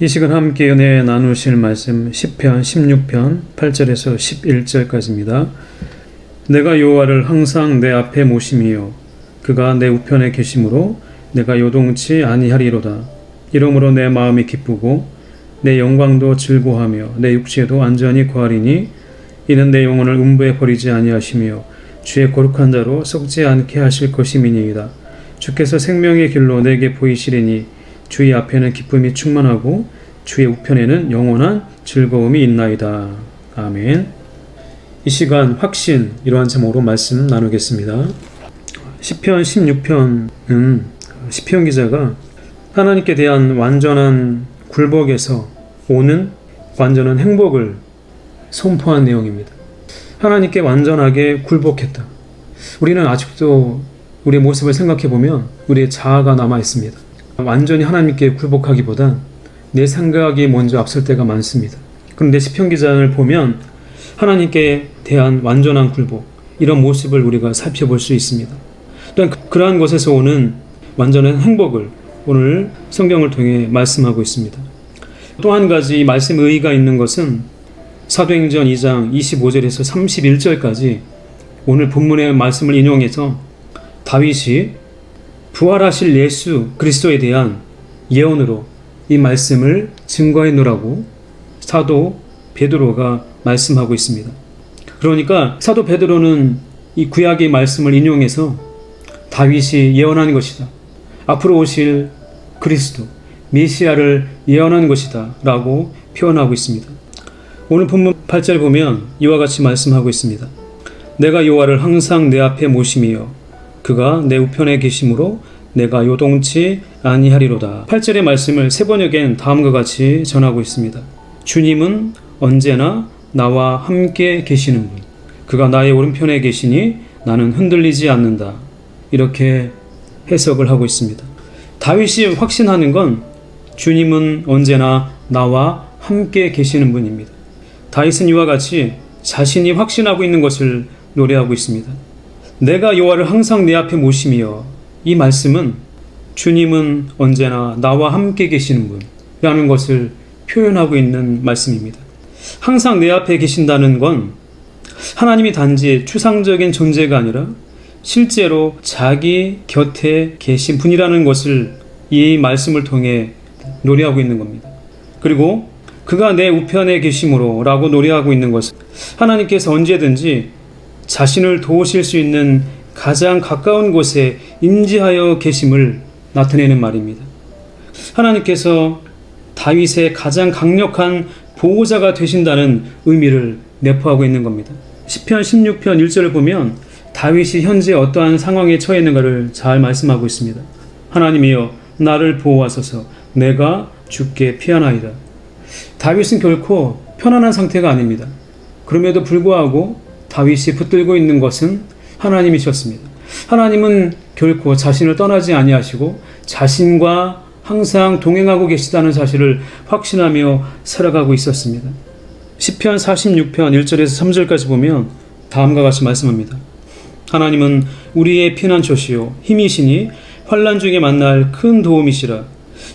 이 시간 함께 은혜 나누실 말씀 10편 16편 8절에서 11절까지입니다. 내가 여호와를 항상 내 앞에 모심이요 그가 내 우편에 계심으로 내가 요동치 아니하리로다. 이러므로 내 마음이 기쁘고 내 영광도 즐거하며 내 육체도 안전히 거하리니 이는 내 영혼을 음부에 버리지 아니하시며 주의 거룩한 자로 썩지 않게 하실 것임이니이다. 주께서 생명의 길로 내게 보이시리니 주의 앞에는 기쁨이 충만하고 주의 우편에는 영원한 즐거움이 있나이다. 아멘. 이 시간 확신 이러한 제목으로 말씀 나누겠습니다. 시편 16편은 시편 기자가 하나님께 대한 완전한 굴복에서 오는 완전한 행복을 선포한 내용입니다. 하나님께 완전하게 굴복했다. 우리는 아직도 우리의 모습을 생각해 보면 우리의 자아가 남아 있습니다. 완전히 하나님께 굴복하기보단 내 생각이 먼저 앞설 때가 많습니다. 그런데 시편 기자를 보면 하나님께 대한 완전한 굴복 이런 모습을 우리가 살펴볼 수 있습니다. 또한 그- 그러한 것에서 오는 완전한 행복을 오늘 성경을 통해 말씀하고 있습니다. 또 한 가지 이 말씀의 의의가 있는 것은 사도행전 2장 25절에서 31절까지 오늘 본문의 말씀을 인용해서 다윗이 부활하실 예수 그리스도에 대한 예언으로 이 말씀을 증거해 놓으라고 사도 베드로가 말씀하고 있습니다. 그러니까 사도 베드로는 이 구약의 말씀을 인용해서 다윗이 예언한 것이다. 앞으로 오실 그리스도 메시아를 예언한 것이다 라고 표현하고 있습니다. 오늘 본문 8절 보면 이와 같이 말씀하고 있습니다. 내가 여호와를 항상 내 앞에 모심이요 그가 내 우편에 계심으로 내가 요동치 아니하리로다. 8절의 말씀을 세 번역엔 다음과 같이 전하고 있습니다. 주님은 언제나 나와 함께 계시는 분. 그가 나의 오른편에 계시니 나는 흔들리지 않는다. 이렇게 해석을 하고 있습니다. 다윗이 확신하는 건 주님은 언제나 나와 함께 계시는 분입니다. 다윗은 이와 같이 자신이 확신하고 있는 것을 노래하고 있습니다. 내가 여호와를 항상 내 앞에 모심이여 이 말씀은 주님은 언제나 나와 함께 계시는 분이라는 것을 표현하고 있는 말씀입니다. 항상 내 앞에 계신다는 건 하나님이 단지 추상적인 존재가 아니라 실제로 자기 곁에 계신 분이라는 것을 이 말씀을 통해 노래하고 있는 겁니다. 그리고 그가 내 우편에 계심으로 라고 노래하고 있는 것은 하나님께서 언제든지 자신을 도우실 수 있는 가장 가까운 곳에 임재하여 계심을 나타내는 말입니다. 하나님께서 다윗의 가장 강력한 보호자가 되신다는 의미를 내포하고 있는 겁니다. 시편 16편 1절을 보면 다윗이 현재 어떠한 상황에 처해 있는가를 잘 말씀하고 있습니다. 하나님이여 나를 보호하소서 내가 죽게 피하나이다. 다윗은 결코 편안한 상태가 아닙니다. 그럼에도 불구하고 다윗이 붙들고 있는 것은 하나님이셨습니다. 하나님은 결코 자신을 떠나지 아니하시고 자신과 항상 동행하고 계시다는 사실을 확신하며 살아가고 있었습니다. 시편 46편 1절에서 3절까지 보면 다음과 같이 말씀합니다. 하나님은 우리의 피난처시요 힘이시니 환란 중에 만날 큰 도움이시라.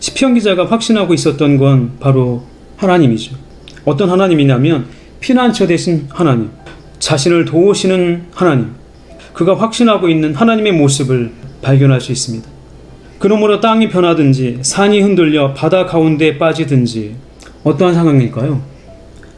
시편 기자가 확신하고 있었던 건 바로 하나님이죠. 어떤 하나님이냐면 피난처 되신 하나님, 자신을 도우시는 하나님, 그가 확신하고 있는 하나님의 모습을 발견할 수 있습니다. 그러므로 땅이 변하든지 산이 흔들려 바다 가운데 빠지든지 어떠한 상황일까요?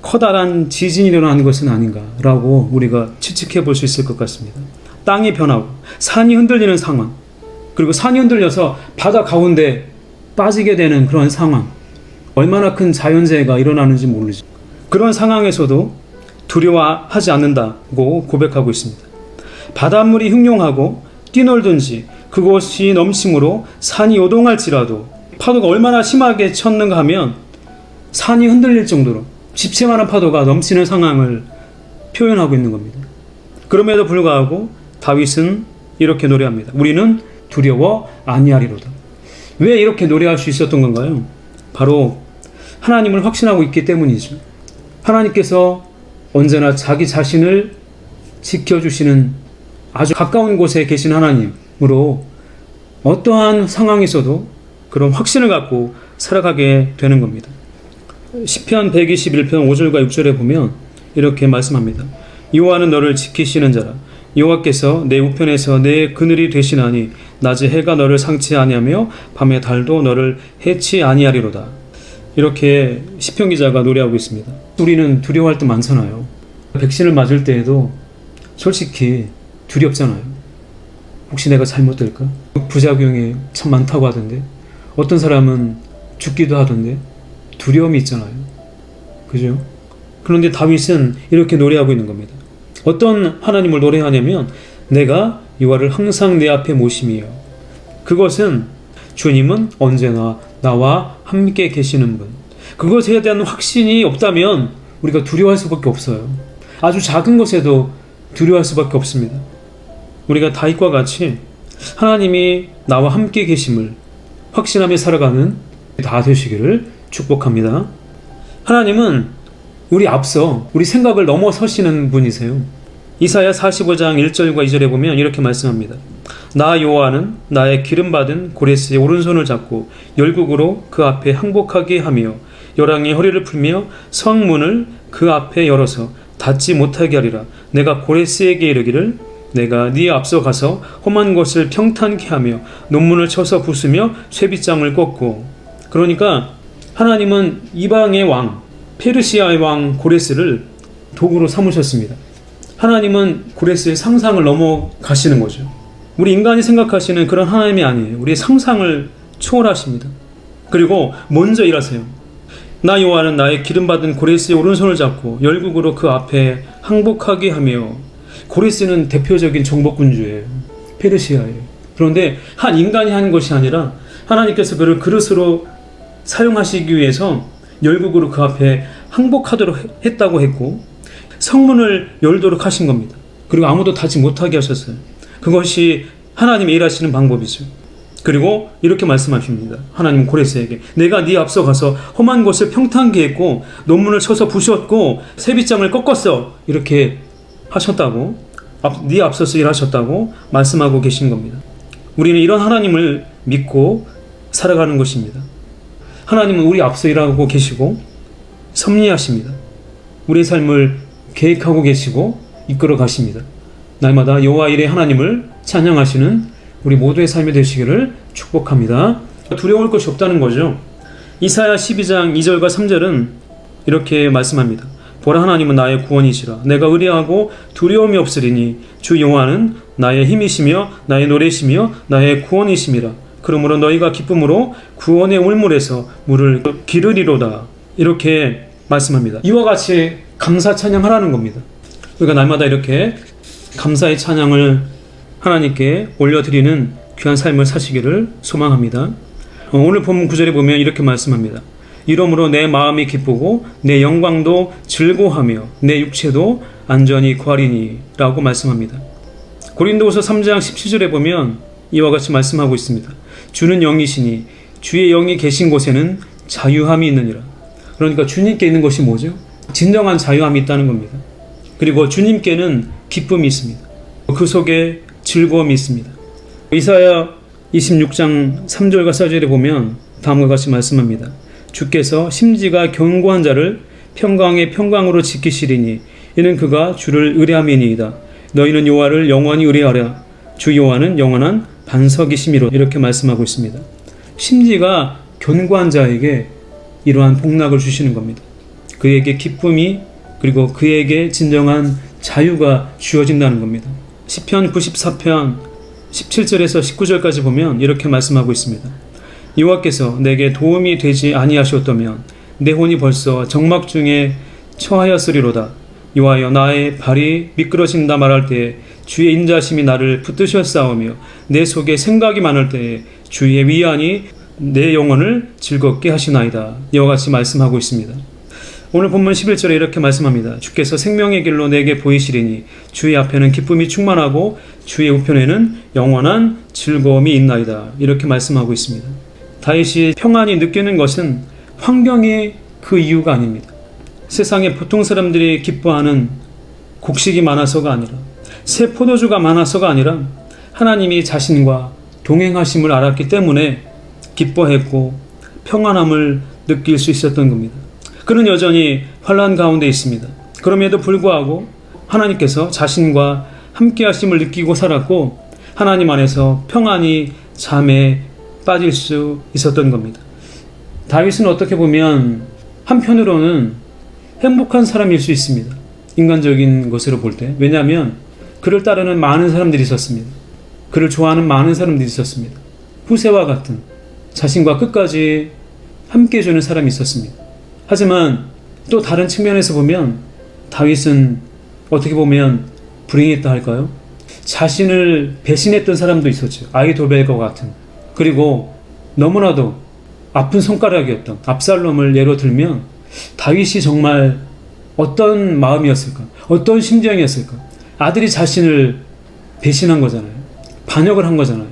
커다란 지진이 일어나는 것은 아닌가라고 우리가 추측해 볼 수 있을 것 같습니다. 땅이 변하고 산이 흔들리는 상황, 그리고 산이 흔들려서 바다 가운데 빠지게 되는 그런 상황, 얼마나 큰 자연재해가 일어나는지 모르죠. 그런 상황에서도 두려워하지 않는다고 고백하고 있습니다. 바닷물이 흉용하고 뛰놀든지 그것이 넘침으로 산이 요동할지라도 파도가 얼마나 심하게 쳤는가 하면 산이 흔들릴 정도로 집채만한 파도가 넘치는 상황을 표현하고 있는 겁니다. 그럼에도 불구하고 다윗은 이렇게 노래합니다. 우리는 두려워 아니하리로다. 왜 이렇게 노래할 수 있었던 건가요? 바로 하나님을 확신하고 있기 때문이죠. 하나님께서 언제나 자기 자신을 지켜주시는 아주 가까운 곳에 계신 하나님으로 어떠한 상황에서도 그런 확신을 갖고 살아가게 되는 겁니다. 시편 121편 5절과 6절에 보면 이렇게 말씀합니다. 여호와는 너를 지키시는 자라. 여호와께서 내 우편에서 내 그늘이 되시나니 낮에 해가 너를 상치 아니하며 밤에 달도 너를 해치 아니하리로다. 이렇게 시편 기자가 노래하고 있습니다. 우리는 두려워할 때 많잖아요. 백신을 맞을 때에도 솔직히 두렵잖아요. 혹시 내가 잘못될까? 부작용이 참 많다고 하던데 어떤 사람은 죽기도 하던데 두려움이 있잖아요. 그죠? 그런데 다윗은 이렇게 노래하고 있는 겁니다. 어떤 하나님을 노래하냐면 내가 여호와를 항상 내 앞에 모심이요. 그것은 주님은 언제나 나와 함께 계시는 분. 그것에 대한 확신이 없다면 우리가 두려워할 수밖에 없어요. 아주 작은 것에도 두려워할 수밖에 없습니다. 우리가 다윗과 같이 하나님이 나와 함께 계심을 확신하며 살아가는 다 되시기를 축복합니다. 하나님은 우리 앞서 우리 생각을 넘어서시는 분이세요. 이사야 45장 1절과 2절에 보면 이렇게 말씀합니다. 나 여호와는 나의 기름 받은 고레스의 오른손을 잡고 열국으로 그 앞에 항복하게 하며 열왕의 허리를 풀며 성문을 그 앞에 열어서 닫지 못하게 하리라. 내가 고레스에게 이르기를 내가 네 앞서 가서 험한 것을 평탄케 하며 논문을 쳐서 부수며 쇠빗장을 꺾고 그러니까 하나님은 이방의 왕 페르시아의 왕 고레스를 도구로 삼으셨습니다. 하나님은 고레스의 상상을 넘어가시는 거죠. 우리 인간이 생각하시는 그런 하나님이 아니에요. 우리의 상상을 초월하십니다. 그리고 먼저 일하세요. 나 여호와는 나의 기름 받은 고레스의 오른손을 잡고 열국으로 그 앞에 항복하게 하며 고레스는 대표적인 정복군주예요. 페르시아예요. 그런데 한 인간이 하는 것이 아니라 하나님께서 그를 그릇으로 사용하시기 위해서 열국으로 그 앞에 항복하도록 했다고 했고 성문을 열도록 하신 겁니다. 그리고 아무도 닫지 못하게 하셨어요. 그것이 하나님의 일하시는 방법이죠. 그리고 이렇게 말씀하십니다. 하나님 고레스에게 내가 네 앞서 가서 험한 곳을 평탄케 했고 논문을 쳐서 부셨고 세빗장을 꺾었어 이렇게 하셨다고 앞, 네 앞서서 일하셨다고 말씀하고 계신 겁니다. 우리는 이런 하나님을 믿고 살아가는 것입니다. 하나님은 우리 앞서 일하고 계시고 섭리하십니다. 우리의 삶을 계획하고 계시고 이끌어 가십니다. 날마다 여호와 일의 하나님을 찬양하시는 우리 모두의 삶이 되시기를 축복합니다. 두려울 것이 없다는 거죠. 이사야 12장 2절과 3절은 이렇게 말씀합니다. 보라 하나님은 나의 구원이시라 내가 의뢰하고 두려움이 없으리니 주 여호와는 나의 힘이시며 나의 노래시며 나의 구원이심이라 그러므로 너희가 기쁨으로 구원의 울물에서 물을 기르리로다 이렇게 말씀합니다. 이와 같이 감사 찬양하라는 겁니다. 우리가 날마다 이렇게 감사의 찬양을 하나님께 올려드리는 귀한 삶을 사시기를 소망합니다. 어, 오늘 본문 구절에 보면 이렇게 말씀합니다. 이러므로 내 마음이 기쁘고 내 영광도 즐거하며 내 육체도 안전히 구하리니 라고 말씀합니다. 고린도후서 3장 17절에 보면 이와 같이 말씀하고 있습니다. 주는 영이시니 주의 영이 계신 곳에는 자유함이 있느니라. 그러니까 주님께 있는 것이 뭐죠? 진정한 자유함이 있다는 겁니다. 그리고 주님께는 기쁨이 있습니다. 그 속에 즐거움이 있습니다. 이사야 26장 3절과 4절에 보면 다음과 같이 말씀합니다. 주께서 심지가 견고한 자를 평강의 평강으로 지키시리니 이는 그가 주를 의뢰함이니이다. 너희는 여호와를 영원히 의뢰하라. 주 여호와는 영원한 반석이심이로 이렇게 말씀하고 있습니다. 심지가 견고한 자에게 이러한 복락을 주시는 겁니다. 그에게 기쁨이 그리고 그에게 진정한 자유가 주어진다는 겁니다. 시편 94편 17절에서 19절까지 보면 이렇게 말씀하고 있습니다. 여호와께서 내게 도움이 되지 아니하셨다면 내 혼이 벌써 정막 중에 처하였으리로다. 여호와여 나의 발이 미끄러진다 말할 때에 주의 인자심이 나를 붙드셨사오며 내 속에 생각이 많을 때에 주의 위안이 내 영혼을 즐겁게 하시나이다. 이와 같이 말씀하고 있습니다. 오늘 본문 11절에 이렇게 말씀합니다. 주께서 생명의 길로 내게 보이시리니 주의 앞에는 기쁨이 충만하고 주의 우편에는 영원한 즐거움이 있나이다. 이렇게 말씀하고 있습니다. 다윗이 평안히 느끼는 것은 환경이 그 이유가 아닙니다. 세상에 보통 사람들이 기뻐하는 곡식이 많아서가 아니라 새 포도주가 많아서가 아니라 하나님이 자신과 동행하심을 알았기 때문에 기뻐했고 평안함을 느낄 수 있었던 겁니다. 그는 여전히 환란 가운데 있습니다. 그럼에도 불구하고 하나님께서 자신과 함께 하심을 느끼고 살았고 하나님 안에서 평안히 잠에 빠질 수 있었던 겁니다. 다윗은 어떻게 보면 한편으로는 행복한 사람일 수 있습니다. 인간적인 것으로 볼 때. 왜냐하면 그를 따르는 많은 사람들이 있었습니다. 그를 좋아하는 많은 사람들이 있었습니다. 후세와 같은 자신과 끝까지 함께 해주는 사람이 있었습니다. 하지만 또 다른 측면에서 보면 다윗은 어떻게 보면 불행했다 할까요? 자신을 배신했던 사람도 있었죠. 아이도벨과 같은. 그리고 너무나도 아픈 손가락이었던 압살롬을 예로 들면 다윗이 정말 어떤 마음이었을까? 어떤 심정이었을까? 아들이 자신을 배신한 거잖아요. 반역을 한 거잖아요.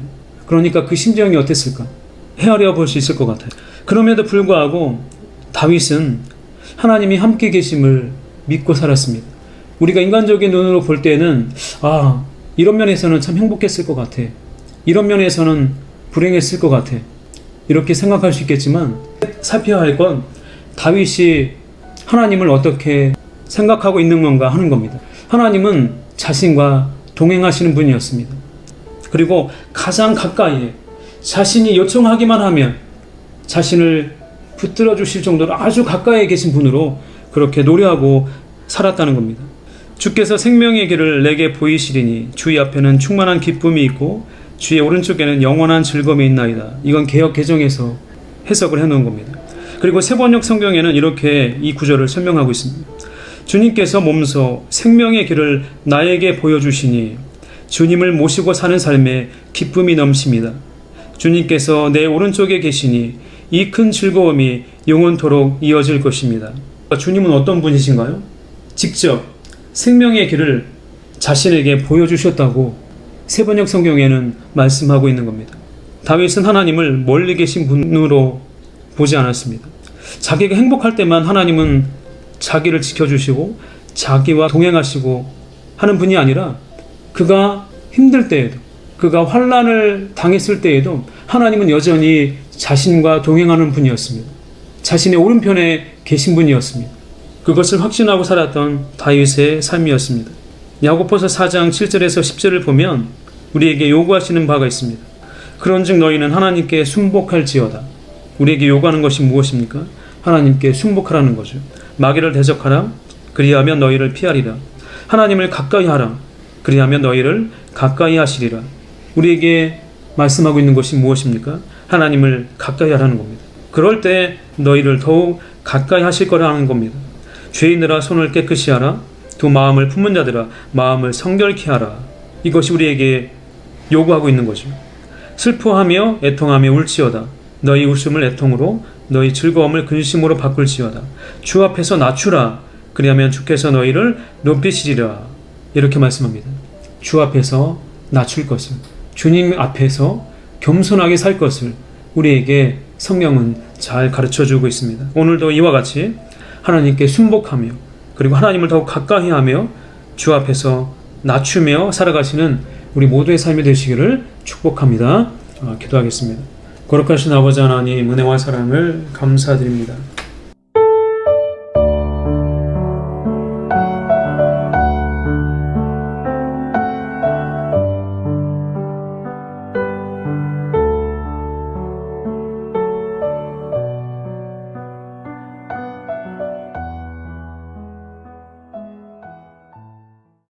그러니까 그 심정이 어땠을까? 헤아려 볼 수 있을 것 같아요. 그럼에도 불구하고 다윗은 하나님이 함께 계심을 믿고 살았습니다. 우리가 인간적인 눈으로 볼 때는 아 이런 면에서는 참 행복했을 것 같아. 이런 면에서는 불행했을 것 같아. 이렇게 생각할 수 있겠지만 살펴야 할 건 다윗이 하나님을 어떻게 생각하고 있는 건가 하는 겁니다. 하나님은 자신과 동행하시는 분이었습니다. 그리고 가장 가까이에 자신이 요청하기만 하면 자신을 붙들어 주실 정도로 아주 가까이에 계신 분으로 그렇게 노래하고 살았다는 겁니다. 주께서 생명의 길을 내게 보이시리니 주의 앞에는 충만한 기쁨이 있고 주의 오른쪽에는 영원한 즐거움이 있나이다. 이건 개혁 개정에서 해석을 해놓은 겁니다. 그리고 세번역 성경에는 이렇게 이 구절을 설명하고 있습니다. 주님께서 몸소 생명의 길을 나에게 보여주시니 주님을 모시고 사는 삶에 기쁨이 넘칩니다. 주님께서 내 오른쪽에 계시니 이 큰 즐거움이 영원토록 이어질 것입니다. 주님은 어떤 분이신가요? 직접 생명의 길을 자신에게 보여주셨다고 세번역 성경에는 말씀하고 있는 겁니다. 다윗은 하나님을 멀리 계신 분으로 보지 않았습니다. 자기가 행복할 때만 하나님은 자기를 지켜주시고 자기와 동행하시고 하는 분이 아니라 그가 힘들 때에도 그가 환란을 당했을 때에도 하나님은 여전히 자신과 동행하는 분이었습니다. 자신의 오른편에 계신 분이었습니다. 그것을 확신하고 살았던 다윗의 삶이었습니다. 야고보서 4장 7절에서 10절을 보면 우리에게 요구하시는 바가 있습니다. 그런즉 너희는 하나님께 순복할지어다. 우리에게 요구하는 것이 무엇입니까? 하나님께 순복하라는 거죠. 마귀를 대적하라. 그리하면 너희를 피하리라. 하나님을 가까이 하라. 그리하면 너희를 가까이 하시리라. 우리에게 말씀하고 있는 것이 무엇입니까? 하나님을 가까이 하라는 겁니다. 그럴 때 너희를 더욱 가까이 하실 거라는 겁니다. 죄인들아 손을 깨끗이 하라. 두 마음을 품은 자들아 마음을 성결케 하라. 이것이 우리에게 요구하고 있는 거죠. 슬퍼하며 애통하며 울지어다. 너희 웃음을 애통으로 너희 즐거움을 근심으로 바꿀지어다. 주 앞에서 낮추라. 그리하면 주께서 너희를 높이시리라. 이렇게 말씀합니다. 주 앞에서 낮출 것을, 주님 앞에서 겸손하게 살 것을 우리에게 성령은 잘 가르쳐 주고 있습니다. 오늘도 이와 같이 하나님께 순복하며 그리고 하나님을 더욱 가까이 하며 주 앞에서 낮추며 살아가시는 우리 모두의 삶이 되시기를 축복합니다. 어, 기도하겠습니다. 거룩하신 아버지 하나님 은혜와 사랑을 감사드립니다.